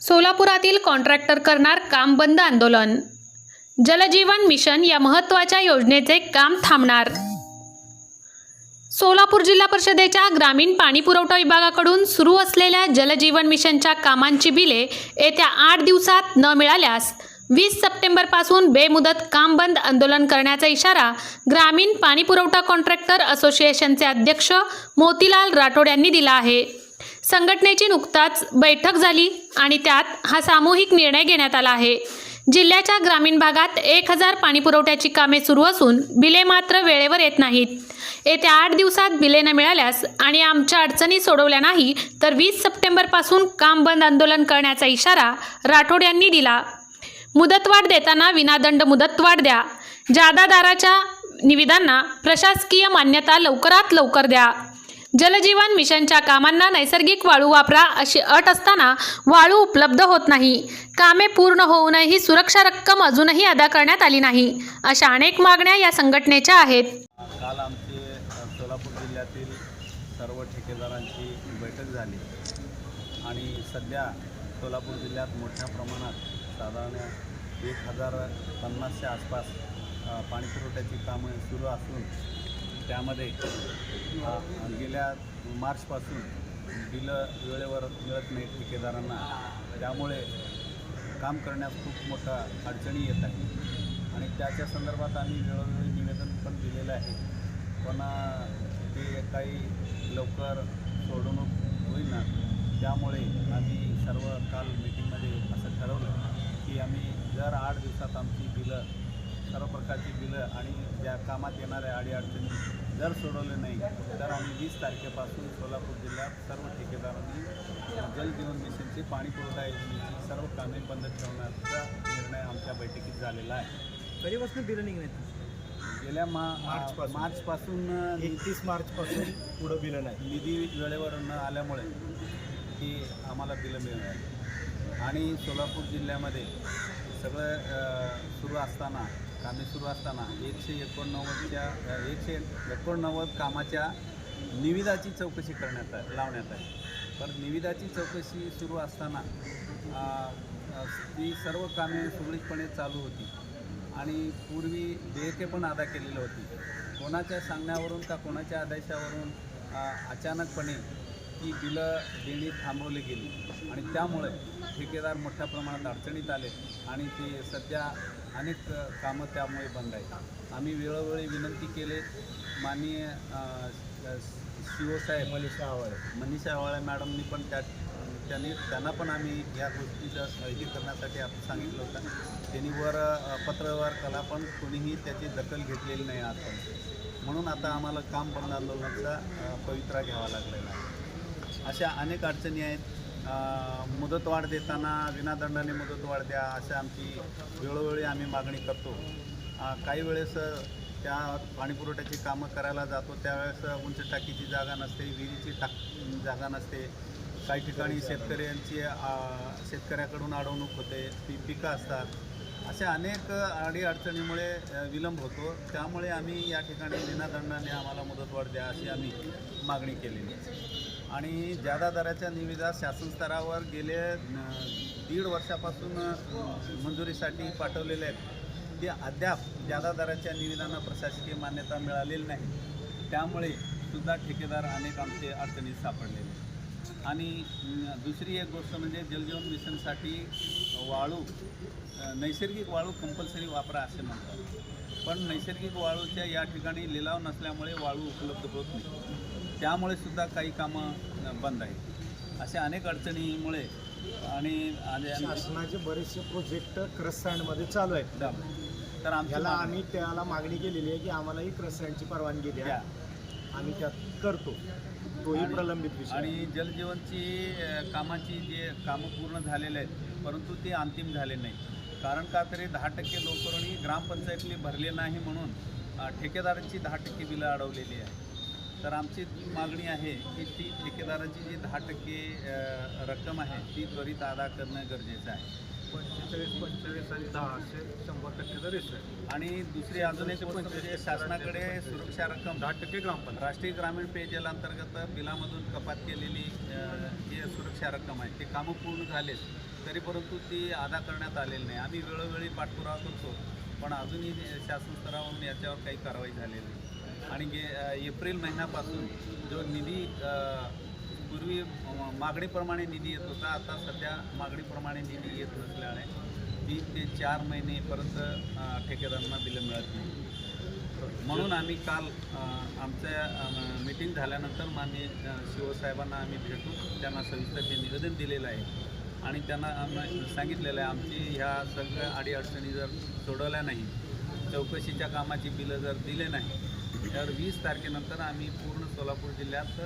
सोलापुरातील contractor करणार काम बंद आंदोलन. जलजीवन मिशन या महत्त्वाच्या योजनेचे काम थांबणार. सोलापूर जिल्हा परिषदेच्या ग्रामीण पाणी पुरवठा विभागाकडून सुरू असलेल्या जलजीवन मिशनच्या कामांची बिले येत्या आठ दिवसात न मिळाल्यास वीस सप्टेंबरपासून बेमुदत काम बंद आंदोलन करण्याचा इशारा ग्रामीण पाणी पुरवठा कॉन्ट्रॅक्टर असोसिएशनचे अध्यक्ष मोतीलाल राठोड यांनी दिला आहे. संघटनेची नुकताच बैठक झाली आणि त्यात हा सामूहिक निर्णय घेण्यात आला आहे. जिल्ह्याच्या ग्रामीण भागात एक हजार पाणीपुरवठ्याची कामे सुरू असून बिले मात्र वेळेवर येत नाहीत. येत्या आठ दिवसात बिले न मिळाल्यास आणि आमच्या अडचणी सोडवल्या नाही तर वीस सप्टेंबरपासून काम बंद आंदोलन करण्याचा इशारा राठोड यांनी दिला. मुदतवाढ देताना विनादंड मुदतवाढ द्या. जादादाराच्या निविदांना प्रशासकीय मान्यता लवकरात लवकर द्या. जलजीवन मिशनच्या कामांना नैसर्गिक वाळू वापरा अशी अट असताना वाळू उपलब्ध होत नाही. कामे पूर्ण होऊनही सुरक्षा रक्कम अजूनही अदा करण्यात आली नाही अशा अनेक मागण्या या संघटनेच्या आहेत. काल आमची सोलापूर जिल्ह्यातील सर्व ठेकेदारांची बैठक झाली आणि सध्या सोलापूर जिल्ह्यात मोठ्या प्रमाणात साधारण एक हजार पन्नासच्या आसपास पाणीपुरवठ्याची कामं सुरू असून त्यामध्ये गेल्या मार्चपासून बिलं वेळेवर मिळत नाहीत ठेकेदारांना. त्यामुळे काम करण्यास खूप मोठा अडचणी येत आहे. आणि त्याच्या संदर्भात आम्ही वेळोवेळी निवेदन पण दिलेलं आहे. पण ते काही लवकर सोडवणूक होईना. त्यामुळे आम्ही सर्व काल मीटिंगमध्ये असं ठरवलं की आम्ही जर आठ दिवसात आमची बिलं सर्व प्रकारची बिलं आणि ज्या कामात येणाऱ्या अडीअडचणी जर सोडवले नाही तर आम्ही वीस तारखेपासून सोलापूर जिल्ह्यात सर्व ठेकेदारांनी जलजीवन मिशनची पाणी पुरवठा योजनेची सर्व कामे बंद ठेवण्याचा निर्णय आमच्या बैठकीत झालेला आहे. कधीपासून बिलं निघण्यात गेल्या मा मार्चपासून. मार्चपासून एकतीस मार्चपासून पुढं बिलं नाही. निधी वेळेवर न आल्यामुळे की आम्हाला बिलं मिळणार आणि सोलापूर जिल्ह्यामध्ये सगळं सुरू असताना कामे सुरू असताना एकशे एकोणनव्वदच्या एकशे एकोणनव्वद कामाच्या निविदाची चौकशी करण्यात आहे लावण्यात आहे पण निविदाची चौकशी सुरू असताना ती सर्व कामे सुरळीतपणे चालू होती. आणि पूर्वी देयके पण अदा केलेली होती. कोणाच्या सांगण्यावरून का कोणाच्या आदेशावरून अचानकपणे ती बिलं देणी थांबवली गेली. आणि त्यामुळे ठेकेदार मोठ्या प्रमाणात अडचणीत आले आणि ते सध्या अनेक कामं त्यामुळे बंद आहेत. आम्ही वेळोवेळी विनंती केले माननीय सी ओ साहेब मनीषा आवाळे मनीषा आवाळे मॅडमनी पण त्या त्यांनी त्यांना पण आम्ही या गोष्टीचं हे करण्यासाठी आपण सांगितलं होतं. त्यांनी वर पत्रव्यवहार केला पण कोणीही त्याची दखल घेतलेली नाही आजपर्यंत. म्हणून आता आम्हाला काम बंद आंदोलनाचा पवित्रा घ्यावा लागलेला आहे. अशा अनेक अडचणी आहेत. मुदतवाढ देताना विनादंडाने मुदतवाढ द्या अशा आमची वेळोवेळी आम्ही मागणी करतो. काही वेळेस त्या पाणीपुरवठ्याची कामं करायला जातो त्यावेळेस उंच टाकीची जागा नसते विहिरीची टाक जागा नसते. काही ठिकाणी शेतकऱ्यांची शेतकऱ्याकडून अडवणूक होते ती पिकं असतात. अशा अनेक अडी अडचणीमुळे विलंब होतो. त्यामुळे आम्ही या ठिकाणी विनादंडाने आम्हाला मुदतवाढ द्या अशी आम्ही मागणी केलेली आहे. आणि जादा दराच्या निविदा शासन स्तरावर गेले दीड वर्षापासून मंजुरीसाठी पाठवलेले आहेत ते अद्याप जादा दराच्या निविदांना प्रशासकीय मान्यता मिळालेली नाही त्यामुळे सुद्धा ठेकेदार अनेक आमचे अडचणीत सापडलेले आहेत. आणि दुसरी एक गोष्ट म्हणजे जलजीवन मिशनसाठी वाळू नैसर्गिक वाळू कंपल्सरी वापरा असे म्हणतात. पण नैसर्गिक वाळूच्या या ठिकाणी लिलाव नसल्यामुळे वाळू उपलब्ध होत नाही. त्यामुळे सुद्धा काही कामं बंद आहेत. अशा अनेक अडचणीमुळे आणि शासनाचे बरेचसे प्रोजेक्ट क्रस्सँडमध्ये चालू आहेत. तर आमच्या याला आम्ही त्याला मागणी केलेली आहे की आम्हाला ही क्रस्सँडची परवानगी द्या. आम्ही त्यात करतो. तोही प्रलंबित विषय. आणि जलजीवनची कामाची जे कामं पूर्ण झालेले आहेत परंतु ते अंतिम झाले नाही कारण का तरी दहा टक्के लोकरणी ग्रामपंचायतली भरले नाही म्हणून ठेकेदारांची दहा टक्के बिलं अडवलेली आहे तर आमची मागणी आहे की ती ठेकेदाराची जी दहा टक्के रक्कम आहे ती त्वरित अदा करणं गरजेचं आहे. पंचेचाळीस पंचेचाळीस आणि दहा असे शंभर टक्केचा रेशो आहे आणि दुसरी अजून एक गोष्ट म्हणजे शासनाकडे सुरक्षा रक्कम दहा टक्के ग्रामपंचायत. राष्ट्रीय ग्रामीण पेयजल अंतर्गत बिलामधून कपात केलेली जी सुरक्षा रक्कम आहे ते कामं पूर्ण झालेत तरी परंतु ती अदा करण्यात आलेली नाही. आम्ही वेळोवेळी पाठपुरावा करतो पण अजूनही शासन स्तरावरून याच्यावर काही कारवाई झालेली नाही. आणि गे एप्रिल महिन्यापासून जो निधी पूर्वी मागणीप्रमाणे निधी येत होता आता सध्या मागणीप्रमाणे निधी येत नसल्याने तीन ते चार महिनेपर्यंत ठेकेदारांना बिलं मिळत नाही. म्हणून आम्ही काल आमच्या मिटिंग झाल्यानंतर माननीय शिवसाहेबांना आम्ही भेटून त्यांना सविस्तर हे निवेदन दिलेलं आहे. आणि त्यांना आम्ही सांगितलेलं आहे आमची ह्या सगळ्या अडीअडचणी जर सोडवल्या नाही चौकशीच्या कामाची बिलं जर दिले नाही त्यावर वीस तारखेनंतर आम्ही पूर्ण सोलापूर जिल्ह्यात